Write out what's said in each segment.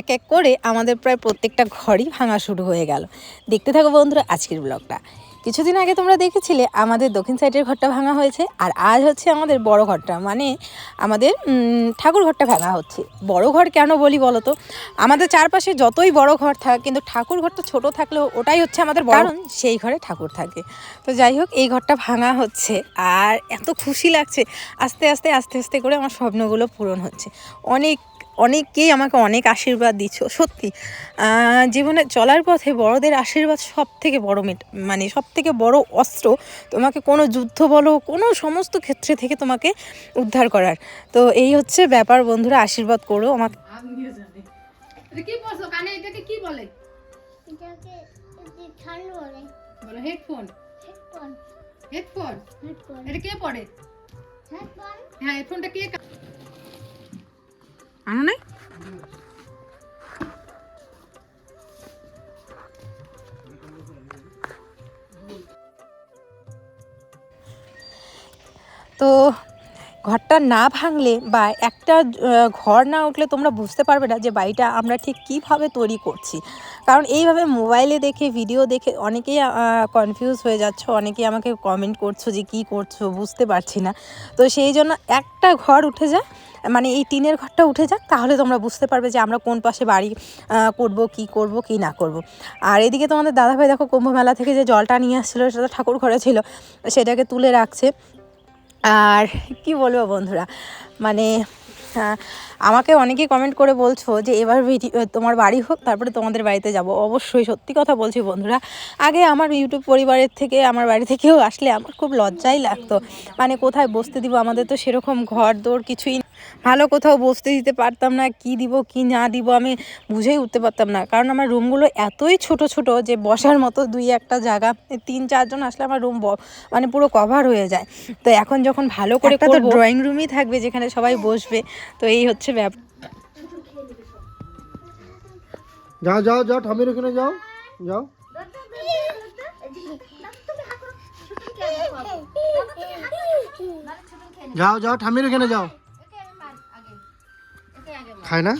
এক এক করে আমাদের প্রায় প্রত্যেকটা ঘরই ভাঙা শুরু হয়ে গেল। দেখতে থাকো বন্ধুরা আজকের ব্লগটা। কিছুদিন আগে তোমরা দেখেছিলে আমাদের দক্ষিণ সাইডের ঘরটা ভাঙা হয়েছে, আর আজ হচ্ছে আমাদের বড় ঘরটা মানে আমাদের ঠাকুর ঘরটা ভাঙা হচ্ছে। বড় ঘর কেন বলি বলো তো আমাদের চারপাশে যতই বড় ঘর থাক, কিন্তু ঠাকুর ঘরটা ছোট থাকলেও ওটাই হচ্ছে আমাদের কারণ সেই ঘরে ঠাকুর থাকে। তো যাই হোক, এই ঘরটা ভাঙা হচ্ছে, আর এত খুশি লাগছে। আস্তে আস্তে আস্তে আস্তে করে আমার স্বপ্নগুলো পূরণ হচ্ছে। অনেক অনেককেই আমাকে অনেক আশীর্বাদ দিচ্ছ। সত্যি জীবনে চলার পথে বড়দের আশীর্বাদ সব থেকে বড় মেট মানে সব থেকে বড় অস্ত্র তোমাকে কোনো যুদ্ধ বলো কোনো সমস্ত ক্ষেত্রে থেকে তোমাকে উদ্ধার করার। তো এই হচ্ছে ব্যাপার বন্ধুরা আশীর্বাদ করো আমাকে। আমিও জানি এটা কি বলছো কানে এটাকে কি বলে? এটাকে বলে। বলো হেডফোন। হেডফোন। হেডফোন? হেডফোন। এটা কে পড়ে হেডফোন? হ্যাঁ হেডফোনটা কে কা- আনো নাই? তো ঘরটা না ভাঙলে বা একটা ঘর না উঠলে তোমরা বুঝতে পারবে না যে বাড়িটা আমরা ঠিক কীভাবে তৈরি করছি। কারণ এইভাবে মোবাইলে দেখে, ভিডিও দেখে অনেকেই কনফিউজ হয়ে যাচ্ছ, অনেকেই আমাকে কমেন্ট করছ যে কি করছ, বুঝতে পারছি না। তো সেই জন্য একটা ঘর উঠে যায় মানে এই টিনের ঘরটা উঠে যাক, তাহলে তোমরা বুঝতে পারবে যে আমরা কোন পাশে বাড়ি করব, কি করব, কি না করব। আর এদিকে তোমাদের দাদাভাই দেখো কুম্ভ মেলা থেকে যে জলটা নিয়ে আসছিল, সেটা ঠাকুর ঘরে ছিল, সেটাকে তুলে রাখছে। আর কি বলব বন্ধুরা মানে আমাকে অনেকেই কমেন্ট করে বলছো যে এবার ভিডিও তোমার বাড়ি হোক, তারপরে তোমাদের বাড়িতে যাব। অবশ্যই সত্যি কথা বলছি বন্ধুরা, আগে আমার ইউটিউব পরিবারের থেকে, আমার বাড়ি থেকেও আসলে আমার খুব লজ্জাই লাগতো। মানে কোথায় বসতে দিব, আমাদের তো সেরকম ঘর দৌড় কিছুই ভালো কোথাও বসতে দিতে পারতাম না কি দিব কি না দিব আমি বুঝেই উঠতে পারতাম না। কারণ আমার রুমগুলো এতই ছোট ছোট যে বসার মতো দুই একটা জায়গা তিন চারজন আসলে আমার রুম মানে পুরো কভার হয়ে যায়। তো এখন যখন ভালো করে তো ড্রয়িং রুমই থাকবে যেখানে সবাই বসবে। তো এই হচ্ছে ব্যাপার যাও যাও যাও ঠামির ওখানে যাও। যাও। যাও যাও ঠামির ওখানে যাও। খায় না?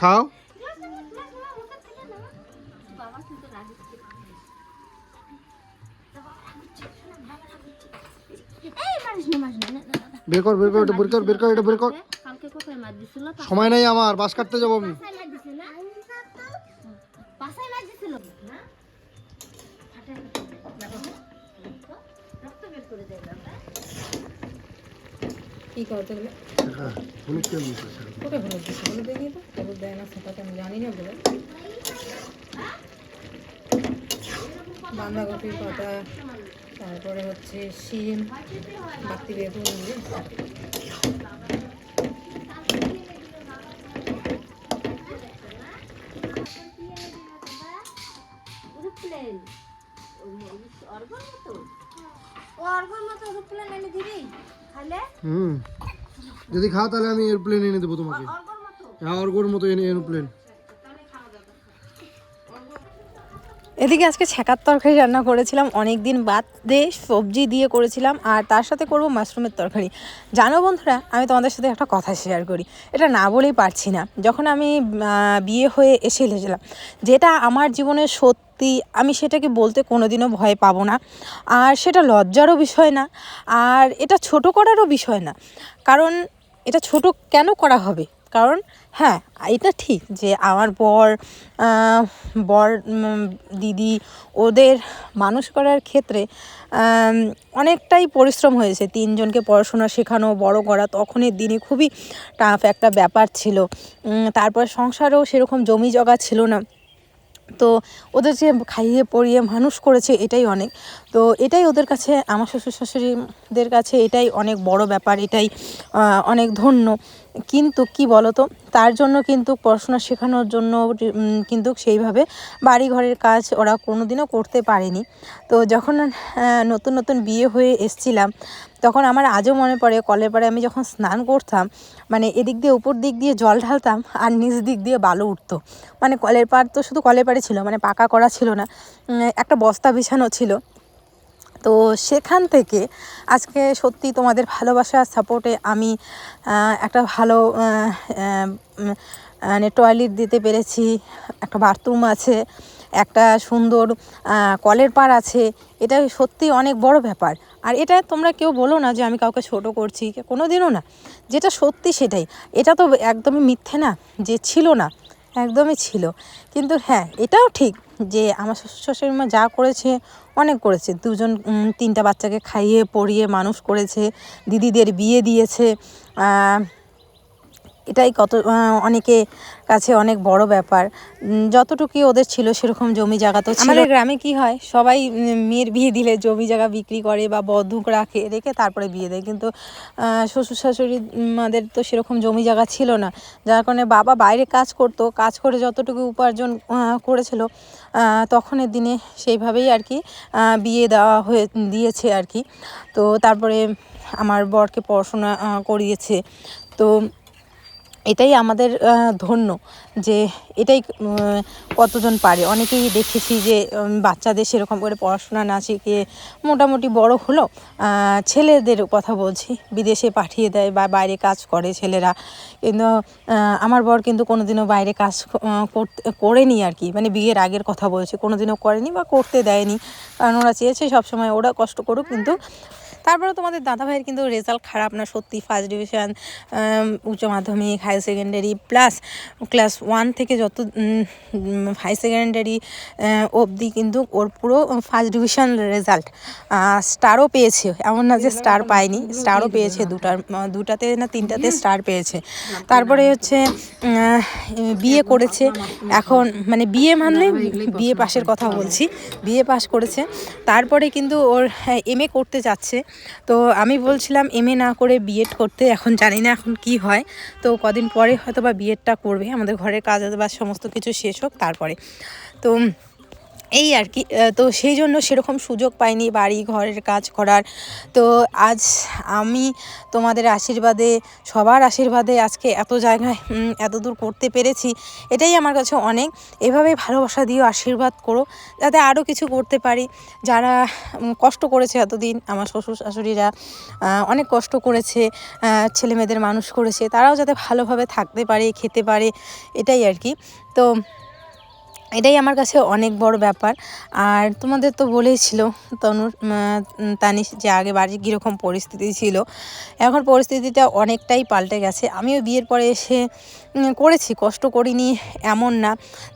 খাও। বের কর বের কর এটা বের কর বের কর এটা বের কর। সময় নাই আমার বাস কাটতে যাব আমি। কি করতে গেলে হ্যাঁ হলুদ দিতে দিচ্ছে হলুদ দিয়ে তো হলুদ দেয় না সেটা তো আমি জানি না বলে বাঁধাকপির পাতা তারপরে হচ্ছে শিম বাতি বেগুন দিয়ে হুম। যদি খাও তাহলে আমি এরোপ্লেন এনে দেবো তোমাকে। হ্যাঁ অর্গর মতো এনে এরোপ্লেন এদিকে আজকে ছ্যাঁকার তরকারি রান্না করেছিলাম অনেক দিন বাদে সবজি দিয়ে করেছিলাম আর তার সাথে করব মাশরুমের তরকারি। জানো বন্ধুরা আমি তোমাদের সাথে একটা কথা শেয়ার করি। এটা না বলেই পারছি না। যখন আমি বিয়ে হয়ে এসে এসেছিলাম যেটা আমার জীবনে সত্যি আমি সেটাকে বলতে কোনোদিনও ভয় পাবো না। আর সেটা লজ্জারও বিষয় না, আর এটা ছোট করারও বিষয় না। কারণ এটা ছোট কেন করা হবে? কারণ হ্যাঁ এটা ঠিক যে আমার বর বর দিদি ওদের মানুষ করার ক্ষেত্রে অনেকটাই পরিশ্রম হয়েছে। তিনজনকে পড়াশোনা শেখানো, বড় করা, তখনের দিনে খুবই টাফ একটা ব্যাপার ছিল। তারপর সংসারেও সেরকম জমি জগা ছিল না। তো ওদের যে খাইয়ে পড়িয়ে মানুষ করেছে এটাই অনেক। তো এটাই ওদের কাছে, আমার শ্বশুর শাশুড়িদের কাছে এটাই অনেক বড় ব্যাপার, এটাই অনেক ধন্য। কিন্তু কি বলতো? তার জন্য কিন্তু পড়াশোনা শেখানোর জন্য কিন্তু সেইভাবে বাড়ি ঘরের কাজ ওরা কোনোদিনও করতে পারেনি। তো যখন নতুন নতুন বিয়ে হয়ে এসছিলাম, তখন আমার আজও মনে পড়ে, কলের পাড়ে আমি যখন স্নান করতাম মানে এদিক দিয়ে উপর দিক দিয়ে জল ঢালতাম আর নিচ দিক দিয়ে বালু উঠতো। মানে কলের পাড় তো শুধু কলের পাড়ে ছিল মানে পাকা করা ছিল না। একটা বস্তা বিছানো ছিল। তো সেখান থেকে আজকে সত্যি তোমাদের ভালোবাসার সাপোর্টে আমি একটা ভালো মানে টয়লেট দিতে পেরেছি, একটা বাথরুম আছে, একটা সুন্দর কলের পাড় আছে, এটা সত্যি অনেক বড় ব্যাপার। আর এটা তোমরা কেউ বলো না যে আমি কাউকে ছোট করছি কোনো দিনও না। যেটা সত্যি সেটাই। এটা তো একদমই মিথ্যে না, যে ছিল না। একদমই ছিল। কিন্তু হ্যাঁ এটাও ঠিক যে আমার শ্বশুর শাশুড়ি মা যা করেছে, অনেক করেছে। দুজন তিনটা বাচ্চাকে খাইয়ে, পড়িয়ে মানুষ করেছে। দিদিদের বিয়ে দিয়েছে। এটাই কত অনেকে কাছে অনেক বড় ব্যাপার। যতটুকুই ওদের ছিল সেরকম জমি জায়গা তো আমাদের গ্রামে কি হয়, সবাই মেয়ের বিয়ে দিলে জমি জায়গা বিক্রি করে বা বন্ধুক রাখে, রেখে তারপরে বিয়ে দেয়। কিন্তু শ্বশুর শাশুড়ি আমাদের তো সেরকম জমি জায়গা ছিল না। যার কারণে বাবা বাইরে কাজ করতো, কাজ করে যতটুকু উপার্জন করেছিল তখনের দিনে সেইভাবেই আর কি বিয়ে দেওয়া হয়ে, দিয়েছে আর কি। তো তারপরে আমার বরকে পড়াশোনা করিয়েছে। তো এটাই আমাদের ধন্য যে এটাই কতজন পারে। অনেকেই দেখেছি যে বাচ্চাদের সেরকম করে পড়াশোনা না শিখিয়ে মোটামুটি বড় হলো। ছেলেদের কথা বলছি, বিদেশে পাঠিয়ে দেয় বা বাইরে কাজ করে ছেলেরা। কিন্তু আমার বর কিন্তু কোনোদিনও বাইরে কাজ করতে, করেনি আর কি। মানে বিয়ের আগের কথা বলছি, কোনোদিনও করেনি বা করতে দেয়নি। কারণ ওরা চেয়েছে সবসময় ওরা কষ্ট করুক, কিন্তু তারপরে তোমাদের দাদা ভাইয়ের কিন্তু রেজাল্ট খারাপ না সত্যি ফার্স্ট ডিভিশন উচ্চ মাধ্যমিক high secondary plus class one থেকে যত হাই সেকেন্ডারি অবধি কিন্তু ওর পুরো ফার্স্ট ডিভিশন রেজাল্ট স্টারও পেয়েছে। এমন না যে স্টার পায়নি স্টারও পেয়েছে দুটার দুটাতে না তিনটাতে স্টার পেয়েছে। তারপরে হচ্ছে বিয়ে করেছে এখন মানে বিয়ে মানলে বিয়ে পাশের কথা বলছি বিয়ে পাশ করেছে। তারপরে কিন্তু ওর এম এ করতে যাচ্ছে। তো আমি বলছিলাম, এম না করে বিএড করতে, এখন জানি না এখন কি হয়। তো কদিন পরে হয়তো বা বিএডটা করবে, আমাদের ঘরের কাজ বা সমস্ত কিছু শেষ হোক তারপরে। তো এই আর কি তো সেই জন্য সেরকম সুযোগ পাইনি বাড়ি ঘরের কাজ করার। তো আজ আমি তোমাদের আশীর্বাদে সবার আশীর্বাদে আজকে এত জায়গায় এত দূর করতে পেরেছি এটাই আমার কাছে অনেক। এভাবেই ভালোবাসা দিও আশীর্বাদ করো যাতে আরও কিছু করতে পারি। যারা কষ্ট করেছে এতদিন আমার শ্বশুর শাশুড়িরা অনেক কষ্ট করেছে আহ, ছেলে মেয়েদের মানুষ করেছে তারাও যাতে ভালোভাবে থাকতে পারে খেতে পারে এটাই আর কি। তো এটাই আমার কাছে অনেক বড় ব্যাপার। আর তোমাদের তো বলেইছিল তনুর তানিশ যে আগে বাড়ির কীরকম পরিস্থিতি ছিল, এখন পরিস্থিতিটা অনেকটাই পাল্টে গেছে। আমিও বিয়ের পরে এসে করেছি, কষ্ট করিনি এমন না।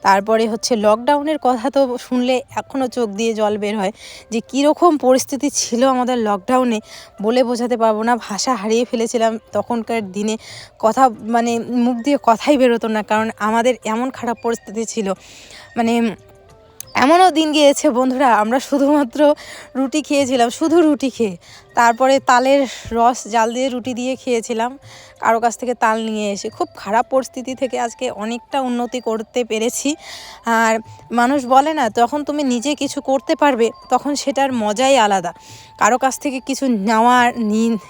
তারপরে হচ্ছে লকডাউনের কথা তো শুনলে এখনও চোখ দিয়ে জল বের হয় যে কীরকম পরিস্থিতি ছিল আমাদের লকডাউনে বলে বোঝাতে পারব না। ভাষা হারিয়ে ফেলেছিলাম তখনকার দিনে। কথা মানে মুখ দিয়ে কথাই বেরোতো না, কারণ আমাদের এমন খারাপ পরিস্থিতি ছিল মানে এমনও দিন গিয়েছে বন্ধুরা, আমরা শুধুমাত্র রুটি খেয়েছিলাম, শুধু রুটি খেয়ে। তারপরে তালের রস, জাল দিয়ে রুটি দিয়ে খেয়েছিলাম। কারও কাছ থেকে তাল নিয়ে এসে খুব খারাপ পরিস্থিতি থেকে আজকে অনেকটা উন্নতি করতে পেরেছি। আর মানুষ বলে না, যখন তুমি নিজে কিছু করতে পারবে, তখন সেটার মজাই আলাদা। কারও কাছ থেকে কিছু নেওয়ার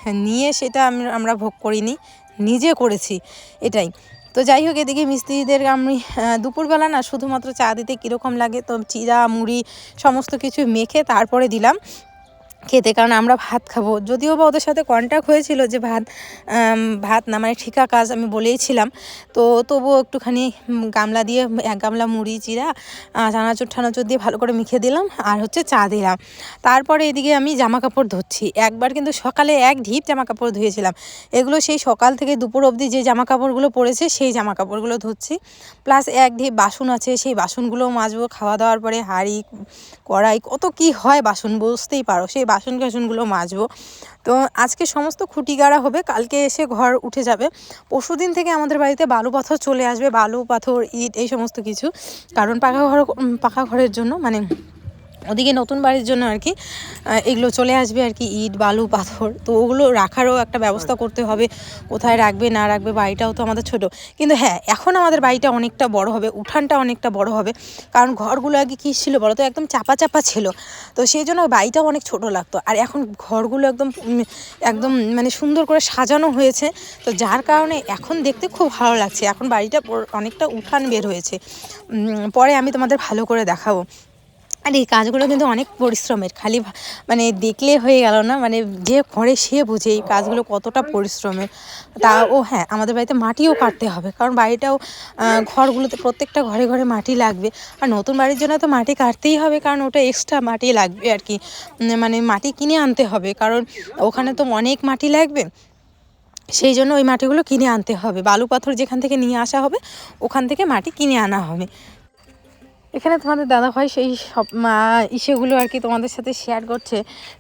নিয়ে সেটা আম- আমরা ভোগ করিনি, নিজে করেছি, এটাই। তো যাই হোক, এদিকে মিস্ত্রিদের আমি দুপুরবেলা না শুধুমাত্র চা দিতে কীরকম লাগে, তো চিরা, মুড়ি, সমস্ত কিছু মেখে তারপরে দিলাম। খেতে, কারণ আমরা ভাত খাব। যদিও বা ওদের সাথে কন্ট্যাক্ট হয়েছিল যে ভাত ভাত না মানে ঠিকা কাজ আমি বলেইছিলাম তো তবুও একটুখানি গামলা দিয়ে, এক গামলা মুড়ি চিরা চানাচুর ঠানাচুর দিয়ে ভালো করে মিখে দিলাম আর হচ্ছে চা দিলাম। তারপরে এদিকে আমি জামা কাপড় ধুচ্ছি। একবার কিন্তু সকালে এক ঢিপ জামা কাপড় ধুয়েছিলাম। এগুলো সেই সকাল থেকে দুপুর অবধি যে জামা কাপড়গুলো পরেছে, সেই জামা কাপড়গুলো ধুচ্ছি। প্লাস এক ঢিপ বাসন আছে, সেই বাসনগুলোও মাজবো। খাওয়া দাওয়ার পরে হাঁড়ি, কড়াই, কত কি হয় বাসন, বুঝতেই পারো। সেই বাসন কাসনগুলো মাজবো। তো আজকে সমস্ত খুঁটি গাড়া হবে, কালকে এসে ঘর উঠে যাবে। পরশু দিন থেকে আমাদের বাড়িতে বালু পাথর চলে আসবে, বালু, পাথর, ইট, এই সমস্ত কিছু। কারণ পাকা ঘর, পাকা ঘরের জন্য মানে ওদিকে নতুন বাড়ির জন্য আর কি এগুলো চলে আসবে আর কি ইট বালু পাথর তো ওগুলো রাখারও একটা ব্যবস্থা করতে হবে কোথায় রাখবে না রাখবে বাড়িটাও তো আমাদের ছোট। কিন্তু হ্যাঁ এখন আমাদের বাড়িটা অনেকটা বড় হবে উঠানটা অনেকটা বড় হবে কারণ ঘরগুলো আগে কী ছিল বলো তো একদম চাপা চাপা ছিল তো সেই জন্য বাড়িটাও অনেক ছোট লাগতো। আর এখন ঘরগুলো একদম একদম মানে সুন্দর করে সাজানো হয়েছে তো যার কারণে এখন দেখতে খুব ভালো লাগছে। এখন বাড়িটা অনেকটা উঠান বের হয়েছে। পরে আমি তোমাদের ভালো করে দেখাবো। আর এই কাজগুলো কিন্তু অনেক পরিশ্রমের, খালি মানে দেখলে হয়ে গেল না মানে যে করে সে বুঝে এই কাজগুলো কতটা পরিশ্রমের। তা ও হ্যাঁ আমাদের বাড়িতে মাটিও কাটতে হবে, কারণ বাড়িটাও ঘরগুলোতে প্রত্যেকটা ঘরে ঘরে মাটি লাগবে। আর নতুন বাড়ির জন্য তো মাটি কাটতেই হবে, কারণ ওটা এক্সট্রা মাটি লাগবে আর কি। মানে মাটি কিনে আনতে হবে, কারণ ওখানে তো অনেক মাটি লাগবে। সেই জন্য ওই মাটিগুলো কিনে আনতে হবে বালু পাথর যেখান থেকে নিয়ে আসা হবে, ওখান থেকে মাটি কিনে আনা হবে। এখানে তোমাদের দাদা ভাই সেই সব ইসেগুলো আর কি তোমাদের সাথে শেয়ার করছে।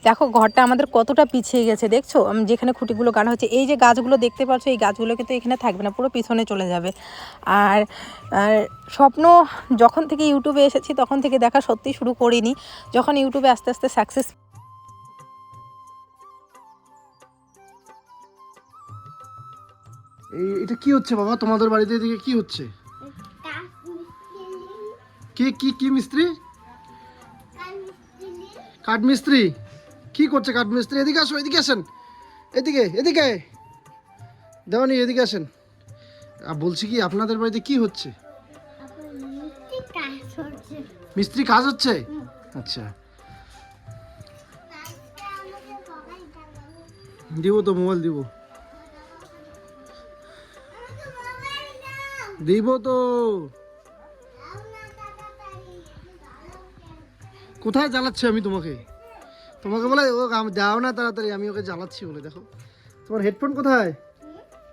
দেখো, ঘরটা আমাদের কতটা পিছিয়ে গেছে, দেখছ? যেখানে খুঁটিগুলো গানা হচ্ছে, এই যে গাছগুলো দেখতে পাচ্ছ, এই গাছগুলো কিন্তু এখানে থাকবে না, পুরো পিছনে চলে যাবে। আর আর স্বপ্ন, যখন থেকে ইউটিউবে এসেছি, তখন থেকে দেখা সত্যি শুরু করিনি। যখন ইউটিউবে আস্তে আস্তে সাকসেস এটা কি হচ্ছে বাবা? তোমাদের বাড়িতে এদিকে কি হচ্ছে? কি কি কি মিস্ত্রি? কাঠ মিস্ত্রি কি করছে কাঠ মিস্ত্রি এদিকে আসো, এদিকে আসেন। এদিকে এদিকে। দেওয়ানি, এদিকে আসেন। বলছি কি, আপনাদের বাড়িতে কি হচ্ছে? মিস্ত্রি কাজ হচ্ছে? আচ্ছা। দিব তো, মোবাইল দিব। দিব তো দাও না তাড়াতাড়ি ভালো কোথায় জ্বালাচ্ছি আমি তোমাকে? তোমাকে বলে ও আম- দাও না তাড়াতাড়ি আমি ওকে জ্বালাচ্ছি বলে দেখো। তোমার হেডফোন কোথায়?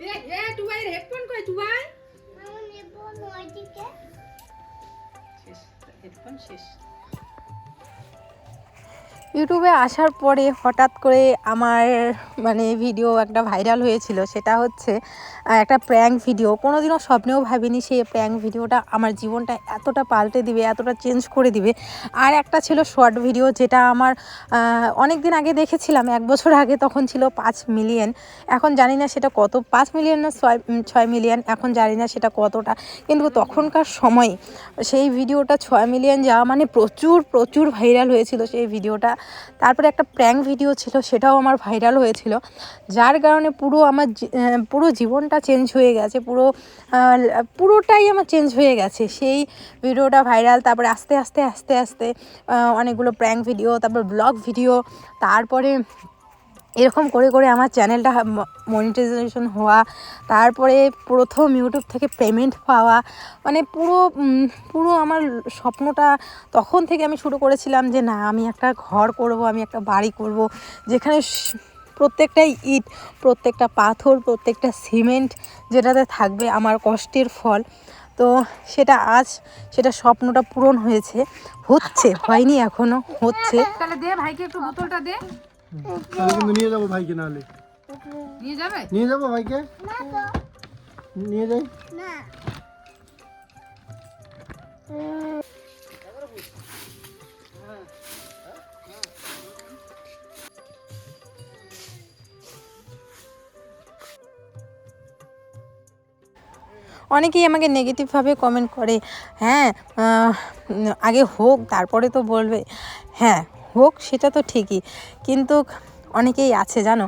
এ এ টুবাই হেডফোন কই টুবাই? আমি নেব নয়টিকে হেডফোন শেষ। ইউটিউবে আসার পরে হঠাৎ করে আমার মানে ভিডিও একটা ভাইরাল হয়েছিল। সেটা হচ্ছে একটা প্র্যাঙ্ক ভিডিও কোনো দিনও স্বপ্নেও ভাবিনি সেই প্র্যাঙ্ক ভিডিওটা আমার জীবনটা এতটা পাল্টে দিবে, এতটা চেঞ্জ করে দিবে। আর একটা ছিল শর্ট ভিডিও যেটা আমার অনেক দিন আগে দেখেছিলাম, এক বছর আগে তখন ছিল পাঁচ মিলিয়ন এখন জানি না সেটা কত, পাঁচ মিলিয়ন না ছয় ছয় মিলিয়ন এখন জানি না সেটা কতটা। কিন্তু তখনকার সময় সেই ভিডিওটা ছয় মিলিয়ন যাওয়া মানে প্রচুর প্রচুর ভাইরাল হয়েছিল সেই ভিডিওটা তারপরে একটা প্র্যাঙ্ক ভিডিও ছিল, সেটাও আমার ভাইরাল হয়েছিল, যার কারণে পুরো আমার পুরো জীবনটা চেঞ্জ হয়ে গেছে, পুরো পুরোটাই আমার চেঞ্জ হয়ে গেছে। সেই ভিডিওটা ভাইরাল তারপরে আস্তে আস্তে আস্তে আস্তে অনেকগুলো প্র্যাঙ্ক ভিডিও তারপর ব্লগ ভিডিও তারপরে এরকম করে করে আমার চ্যানেলটা মনিটাইজেশন হওয়া, তারপরে প্রথম ইউটিউব থেকে পেমেন্ট পাওয়া মানে পুরো পুরো আমার স্বপ্নটা তখন থেকে আমি শুরু করেছিলাম যে না, আমি একটা ঘর করব, আমি একটা বাড়ি করব, যেখানে প্রত্যেকটাই ইট, প্রত্যেকটা পাথর, প্রত্যেকটা সিমেন্ট যেটাতে থাকবে আমার কষ্টের ফল। তো সেটা আজ, সেটা স্বপ্নটা পূরণ হয়েছে, হচ্ছে, হয়নি এখনও হচ্ছে। তাহলে দে ভাইকে একটু বোতলটা দে। তাহলে কিন্তু নিয়ে যাব ভাইকে নাহলে। নিয়ে যাবে? নিয়ে যাব ভাইকে? নিয়ে যাই। না। অনেকেই আমাকে নেগেটিভভাবে কমেন্ট করে হ্যাঁ আগে হোক তারপরে তো বলবে। হ্যাঁ হোক সেটা তো ঠিকই। কিন্তু অনেকেই আছে জানো?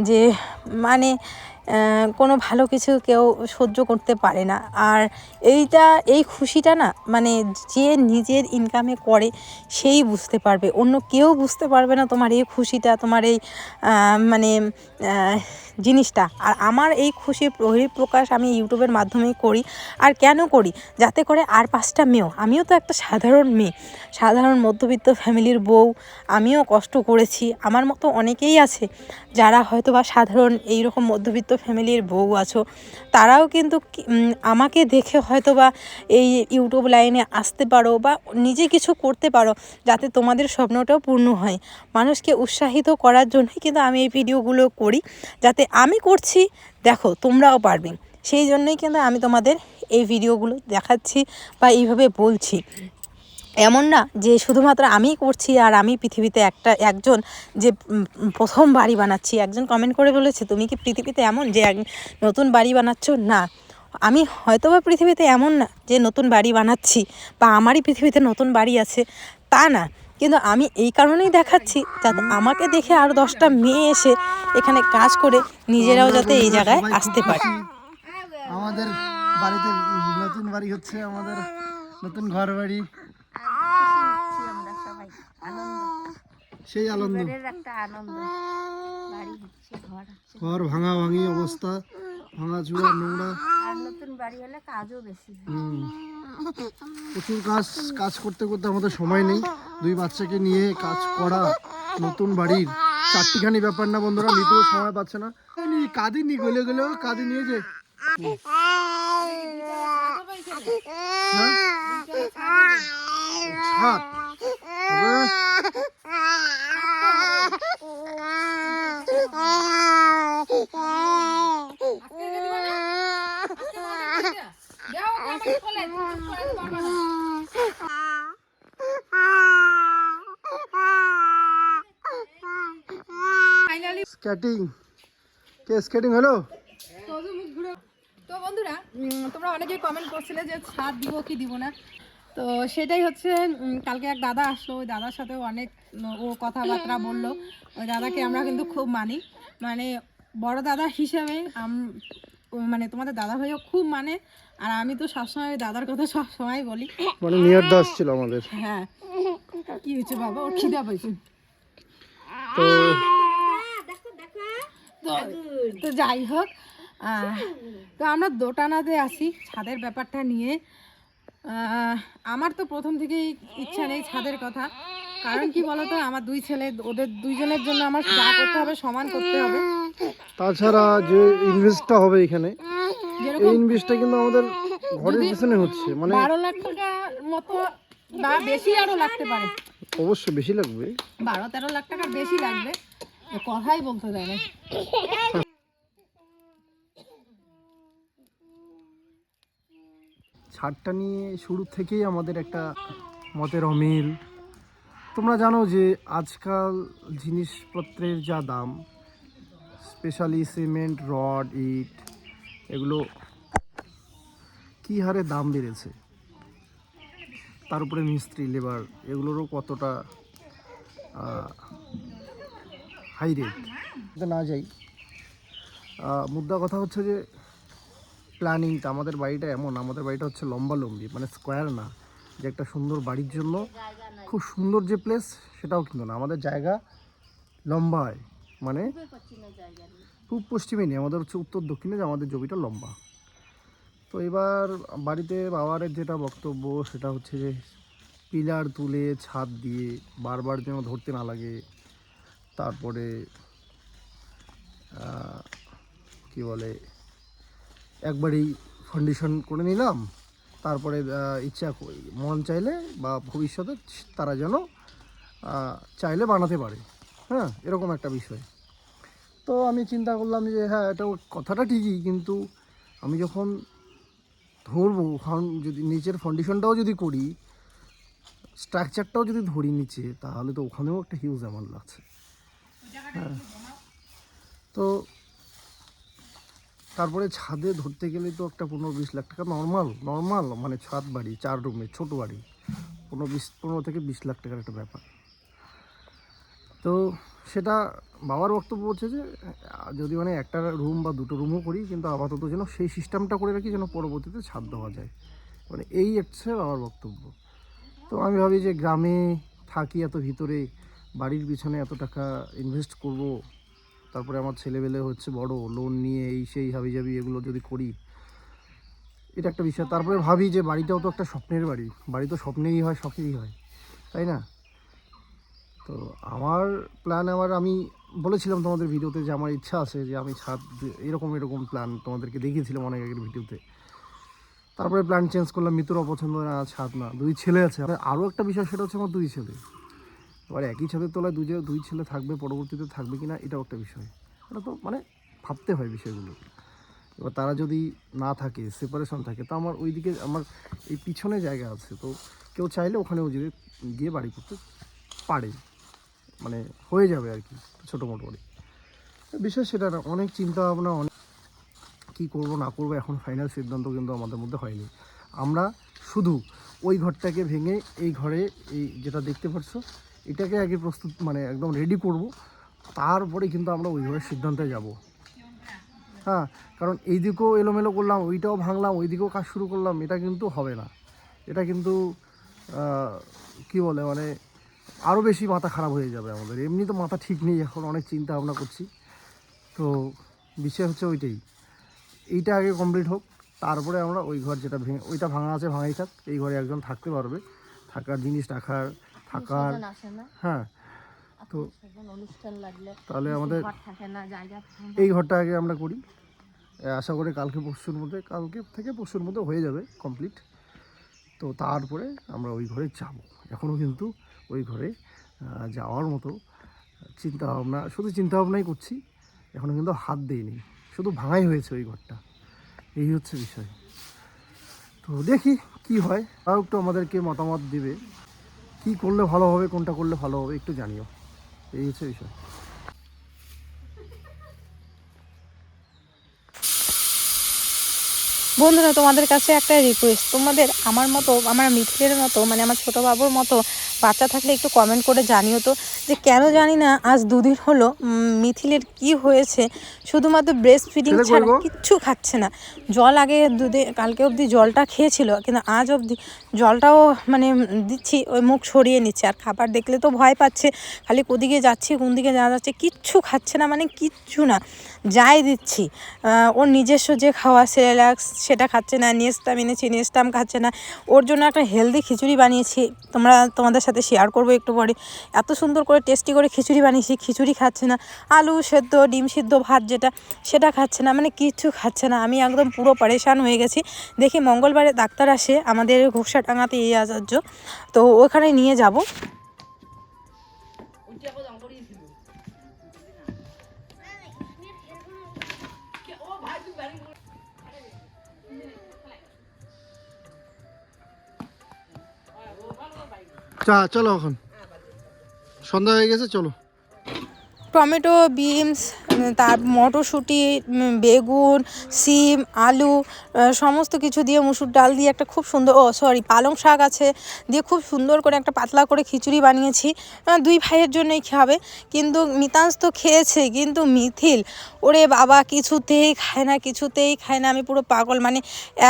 যে মানে কোনো ভালো কিছু কেউ সহ্য করতে পারে না। আর এইটা, এই খুশিটা না মানে যে নিজের ইনকামে করে, সেই বুঝতে পারবে। অন্য কেউ বুঝতে পারবে না তোমার এই খুশিটা, তোমার এই মানে জিনিসটা। আর আমার এই খুশির বহিঃপ্রকাশ আমি ইউটিউবের মাধ্যমেই করি। আর কেন করি? যাতে করে আর পাঁচটা মেয়েও, আমিও তো একটা সাধারণ মেয়ে, সাধারণ মধ্যবিত্ত ফ্যামিলির বউ, আমিও কষ্ট করেছি। আমার মতো অনেকেই আছে যারা হয়তো বা সাধারণ এইরকম মধ্যবিত্ত ফ্যামিলির বউ আছো, তারাও কিন্তু আমাকে দেখে হয়তো বা এই ইউটিউব লাইনে আসতে পারো বা নিজে কিছু করতে পারো, যাতে তোমাদের স্বপ্নটাও পূর্ণ হয়। মানুষকে উৎসাহিত করার জন্যই কিন্তু আমি এই ভিডিওগুলো করি, যাতে আমি করছি, দেখো তোমরাও পারবে। সেই জন্যই কিন্তু আমি তোমাদের এই ভিডিওগুলো দেখাচ্ছি বা এইভাবে বলছি। এমন না যে শুধুমাত্র আমিই করছি আর আমি পৃথিবীতে একটা, একজন যে প্রথম বাড়ি বানাচ্ছি। একজন কমেন্ট করে বলেছে, তুমি কি পৃথিবীতে এমন যে, এক- নতুন বাড়ি বানাচ্ছ? না। আমি হয়তো বা পৃথিবীতে এমন না যে, নতুন বাড়ি বানাচ্ছি বা আমারই পৃথিবীতে নতুন বাড়ি আছে, তা না। কিন্তু আমি এই কারণেই দেখাচ্ছি যাতে আমাকে দেখে আরও দশটা মেয়ে এসে এখানে কাজ করে নিজেরাও যাতে এই জায়গায় আসতে পারে। আমাদের বাড়িতে নতুন বাড়ি হচ্ছে, আমাদের নতুন ঘর বাড়ি সেই আনন্দ। একটা আনন্দ। ঘর ভাঙা ভাঙি অবস্থা ভাঙা চূড়া নোংরা। নতুন বাড়ি হলে কাজও বেশি প্রচুর কাজ কাজ করতে করতে আমাদের সময় নেই। দুই বাচ্চাকে নিয়ে কাজ করা নতুন বাড়ির। চারটিখানি ব্যাপার না বন্ধুরা নিতেও সময় পাচ্ছে না। কাঁদিনি গলে গেলেও কাঁদি নিয়ে যে। হ্যাঁ? ফাইনালি স্কেটিং কে স্কেটিং হলো? তো বন্ধুরা তোমরা অনেকেই কমেন্ট করছিলে যে ছাদ দিব কি দিব না। তো সেটাই হচ্ছে কালকে এক দাদা আসলো ওই দাদার সাথে অনেক ও কথাবার্তা বলল। ওই দাদাকে আমরা কিন্তু খুব মানি। মানে বড় দাদা হিসাবে মানে তোমাদের দাদা ভাইও খুব মানে আর আমি তো সবসময় ওই দাদার কথা সবসময় বলি। মানে নিয়ার দাস ছিল আমাদের। হ্যাঁ। কি হয়েছে বাবা? ওর খিদা পাইছে। তো তো তো যাই হোক তো আমরা দোটানাতে আসি ছাদের ব্যাপারটা নিয়ে। আমার তো প্রথম থেকেই ইচ্ছা নেই ছাদের কথা। কারণ কি বলতো আমার দুই ছেলে ওদের দুইজনের জন্য আমার যা করতে হবে সমান করতে হবে। তাছাড়া যে ইনভেস্টটা হবে এখানে যেরকম এই ইনভেস্টটা কিন্তু আমাদের ঘরের পিছনে হচ্ছে মানে বারো লাখ টাকা মতো বা বেশি আরও লাগতে পারে। অবশ্যই বেশি লাগবে। বারো তেরো লাখ টাকার বেশি লাগবে কথাই বলতে দেয় না। ছাড়টা নিয়ে শুরু থেকেই আমাদের একটা মতের অমিল। তোমরা জানো যে আজকাল জিনিসপত্রের যা দাম স্পেশালি সিমেন্ট রড ইট, এগুলো কী হারে দাম বেড়েছে? তার উপরে মিস্ত্রি লেবার এগুলোরও কতটা হাই রেট না যাই মুদ্রা কথা হচ্ছে যে প্ল্যানিংটা আমাদের বাড়িটা এমন, আমাদের বাড়িটা হচ্ছে লম্বা লম্বি মানে স্কোয়ার না, যে একটা সুন্দর বাড়ির জন্য। খুব সুন্দর যে প্লেস সেটাও কিন্তু না, আমাদের জায়গা লম্বায় মানে পূব পশ্চিমে নেই, আমাদের হচ্ছে উত্তর দক্ষিণে যে আমাদের জমিটা লম্বা। তো এবার বাড়িতে বাবার যেটা বক্তব্য, সেটা হচ্ছে যে পিলার তুলে ছাদ দিয়ে বারবার যেন ধরতে না লাগে, তারপরে কি বলে একবারেই ফাউন্ডেশন করে নিলাম। তারপরে ইচ্ছা মন চাইলে বা ভবিষ্যতে তারা যেন চাইলে বানাতে পারে। হ্যাঁ এরকম একটা বিষয়। তো আমি চিন্তা করলাম যে হ্যাঁ এটা কথাটা ঠিকই, কিন্তু আমি যখন ধরবো যদি নিচের ফাউন্ডেশনটাও যদি করি স্ট্রাকচারটাও যদি ধরি নিচে, তাহলে তো ওখানেও একটা হিউজ অ্যামাউন্ট লাগছে। হ্যাঁ। তো তারপরে ছাদে ধরতে গেলে তো একটা পনেরো বিশ লাখ টাকা নর্মাল নর্মাল মানে ছাদ বাড়ি, চার রুমে ছোট বাড়ি। পনেরো বিশ, পনেরো থেকে বিশ লাখ টাকার একটা ব্যাপার। তো সেটা বাবার বক্তব্য হচ্ছে যে, যদি মানে একটা রুম বা দুটো রুমও করি, কিন্তু আপাতত যেন সেই সিস্টেমটা করে রাখি যেন পরবর্তীতে ছাদ দেওয়া যায়। মানে এই হচ্ছে বাবার বক্তব্য। তো আমি ভাবি যে গ্রামে থাকি এত ভিতরে, বাড়ির পিছনে এত টাকা ইনভেস্ট করব তারপরে আমার ছেলেবেলে হচ্ছে বড় লোন নিয়ে এই সেই হাবি জাবি এগুলো যদি করি, এটা একটা বিষয়। তারপরে ভাবি যে বাড়িটাও তো একটা স্বপ্নের বাড়ি বাড়ি তো স্বপ্নেরই হয় শখেরই হয়, তাই না? তো আমার প্ল্যান আবার আমি বলেছিলাম তোমাদের ভিডিওতে যে আমার ইচ্ছা আছে যে আমি ছাদ এরকম এরকম প্ল্যান তোমাদেরকে দেখিয়েছিলাম অনেক আগের ভিডিওতে। তারপরে প্ল্যান চেঞ্জ করলাম, মিত্র অপছন্দ না, ছাদ না, দুই ছেলে আছে। আরও একটা বিষয়, সেটা হচ্ছে আমার দুই ছেলে। এবার একই ছাদের তলায় দুই দুই ছেলে থাকবে, পরবর্তীতে থাকবে কিনা, এটাও একটা বিষয়। এটা তো মানে ভাবতে হয় বিষয়গুলো। এবার তারা যদি না থাকে সেপারেশন থাকে, তো আমার ওইদিকে আমার এই পিছনে জায়গা আছে, তো কেউ চাইলে ওখানেও যদি গিয়ে বাড়ি করতে পারে। মানে হয়ে যাবে আর কি, ছোটো মোটো বাড়ি বিশেষ সেটা না, অনেক চিন্তা ভাবনা অনেক কী করব, না করব, এখন ফাইনাল সিদ্ধান্ত কিন্তু আমাদের মধ্যে হয়নি। আমরা শুধু ওই ঘরটাকে ভেঙে এই ঘরে এই যেটা দেখতে পাচ্ছ এটাকে আগে প্রস্তুত মানে একদম রেডি করব। তারপরে কিন্তু আমরা ওই ঘরের সিদ্ধান্তে যাব। হ্যাঁ কারণ এই দিকেও এলোমেলো করলাম, ওইটাও ভাঙলাম ওই দিকেও কাজ শুরু করলাম, এটা কিন্তু হবে না। এটা কিন্তু কি বলে মানে আরও বেশি মাথা খারাপ হয়ে যাবে আমাদের। এমনি তো মাথা ঠিক নেই, এখন অনেক চিন্তা ভাবনা করছি। তো বিষয় হচ্ছে ওইটাই। এইটা আগে কমপ্লিট হোক, তারপরে আমরা ওই ঘর যেটা ভেঙে, ওইটা ভাঙা আছে, ভাঙাই থাক। এই ঘরে একজন থাকতে পারবে। থাকার জিনিস রাখার থাকার হ্যাঁ তো তাহলে আমাদের। এই ঘরটা আগে আমরা করি। আশা করি কালকে পরশুর মধ্যে কালকে থেকে পরশুর মধ্যে হয়ে যাবে কমপ্লিট। তো তারপরে আমরা ওই ঘরে যাব। এখনও কিন্তু ওই ঘরে যাওয়ার মতো চিন্তা ভাবনা শুধু চিন্তা ভাবনাই করছি এখনও কিন্তু হাত দিইনি। শুধু ভাঙাই হয়েছে ওই ঘরটা। এই হচ্ছে বিষয়। তো দেখি কি হয়। তাও একটু আমাদেরকে মতামত দিবে। কি করলে ভালো হবে, কোনটা করলে ভালো হবে, একটু জানিও। এই হচ্ছে বিষয়। বন্ধুরা, তোমাদের কাছে একটা রিকোয়েস্ট তোমাদের আমার মতো, আমার মিথিলের মতো মানে আমার ছোটো বাবুর মতো বাচ্চা থাকলে একটু কমেন্ট করে জানিও তো যে কেন জানি না আজ দুদিন হলো মিথিলের কি হয়েছে শুধুমাত্র ব্রেস্ট ফিডিং ছাড়া কিচ্ছু খাচ্ছে না। জল আগে দুদিন কালকে অবধি জলটা খেয়েছিল কিন্তু আজ অবধি জলটাও মানে দিচ্ছি ওই মুখ সরিয়ে নিচ্ছে আর খাবার দেখলে তো ভয় পাচ্ছে খালি কোদিকে যাচ্ছি কোন দিকে যাওয়া যাচ্ছে কিচ্ছু খাচ্ছে না মানে কিচ্ছু না যাই দিচ্ছি। ওর নিজস্ব যে খাওয়া সেরেলাক্স সেটা খাচ্ছে না নেস্টাম এনেছি নেস্টাম খাচ্ছে না ওর জন্য একটা হেলদি খিচুড়ি বানিয়েছি তোমরা তোমাদের সাথে শেয়ার করব একটু পরে। এত সুন্দর করে টেস্টি করে খিচুড়ি বানিয়েছি, খিচুড়ি খাচ্ছে না। আলু সেদ্ধ, ডিম সিদ্ধ, ভাত যেটা, সেটা খাচ্ছে না মানে কিচ্ছু খাচ্ছে না। আমি একদম পুরো পরেশান হয়ে গেছি। দেখি মঙ্গলবারে ডাক্তার আসে আমাদের ঘোষাটাঙ্গাতে এই আচার্য। তো ওখানে নিয়ে যাব। চা চলো এখন। সন্ধ্যা হয়ে গেছে চলো। টমেটো বিনস তার মটরশুঁটি বেগুন, সিম, আলু সমস্ত কিছু দিয়ে মুসুর ডাল দিয়ে একটা খুব সুন্দর, ও সরি পালং শাক আছে দিয়ে খুব সুন্দর করে একটা পাতলা করে খিচুড়ি বানিয়েছি। দুই ভাইয়ের জন্যই খাবে, কিন্তু মিতাংশ তো খেয়েছে, কিন্তু মিথিল, ওরে বাবা, কিছুতেই খায় না, কিছুতেই খায় না, আমি পুরো পাগল। মানে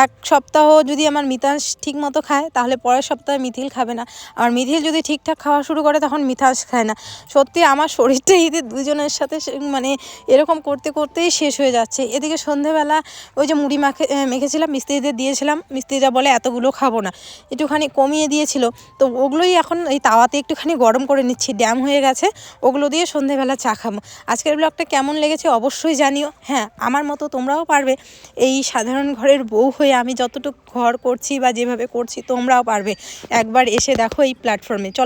এক সপ্তাহ যদি আমার মিতাংশ ঠিক মতো খায়, তাহলে পরের সপ্তাহে মিথিল খাবে না। আর মিথিল যদি ঠিকঠাক খাওয়া শুরু করে, তখন মিতাংশ খায় না। সত্যি, আমার শরীরটা এদের দুজনের সাথে মানে এরকম করতে করতেই শেষ হয়ে যাচ্ছে। এদিকে সন্ধেবেলা ওই যে মুড়ি মাখে মেখেছিলাম, মিস্ত্রিদের দিয়েছিলাম, মিস্ত্রিরা বলে এতগুলো খাব না। একটুখানি কমিয়ে দিয়েছিল। তো ওগুলোই এখন এই তাওয়াতে একটুখানি গরম করে নিচ্ছি, ড্যাম হয়ে গেছে, ওগুলো দিয়ে সন্ধেবেলা চা খাব। আজকের ব্লগটা কেমন লেগেছে অবশ্যই জানিও। হ্যাঁ আমার মতো তোমরাও পারবে। এই সাধারণ ঘরের বউ হয়ে আমি যতটুকু ঘর করছি বা যেভাবে করছি তোমরাও পারবে। একবার এসে দেখো এই প্ল্যাটফর্মে চলো